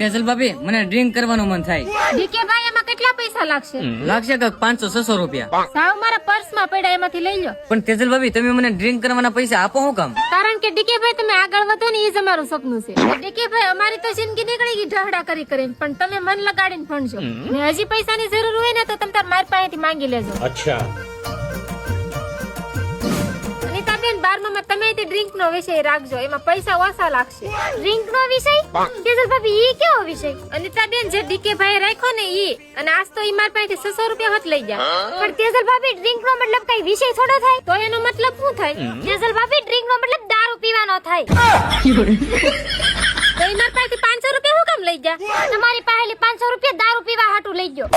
ફેસલ ભાભી મને ડ્રિંક કરવાનું મન થાય. ડીકે ભાઈ એમાં કેટલા પૈસા લાગશે? લાગશે કે પાંચસો છસો રૂપિયા. સાવ મારા પર્સમાં પડ્યા એમાંથી લઈ લો પણ તેજલ ભાભી તમે મને ડ્રિંક કરવાના પૈસા આપો હું કામ? કારણ કે ડીકે ભાઈ તમે આગળ વધો ને એ જ અમારું સપનું છે. ડીકે ભાઈ અમારી તો જિંદગી નીકળી ગઈ ઢહડા કરી કરીને પણ તમે મન લગાડીને ભણજો. ને હજી પૈસાની જરૂર હોય ને તો તમે તાર મારી પાસેથી માંગી લેજો. અચ્છા. ડ્રિંક નો વિષય રાખજો એમાં પૈસા ઓછા લાગશે. ડ્રિંક નો વિષય? કેજલ ભાભી ઈ કેવો વિષય? અનિતાબેન જે ડીકે ભાઈ રાખ્યો ને ઈ અને આજ તો ઈ માર પાસેથી છસો રૂપિયા હત લઈ ગયા. પણ કેજલ ભાભી ડ્રિંક નો મતલબ કઈ વિષય થોડો થાય? તો એનો મતલબ શું થાય? કેજલ ભાભી ડ્રિંક નો મતલબ દારૂ પીવાનો થાય. તો ઈ માર પાસેથી પાંચસો રૂપિયા હું કામ લઈ ગયા? તમારી પાસેથી પાંચસો રૂપિયા દારૂ પીવા હાટુ લઈ ગયો.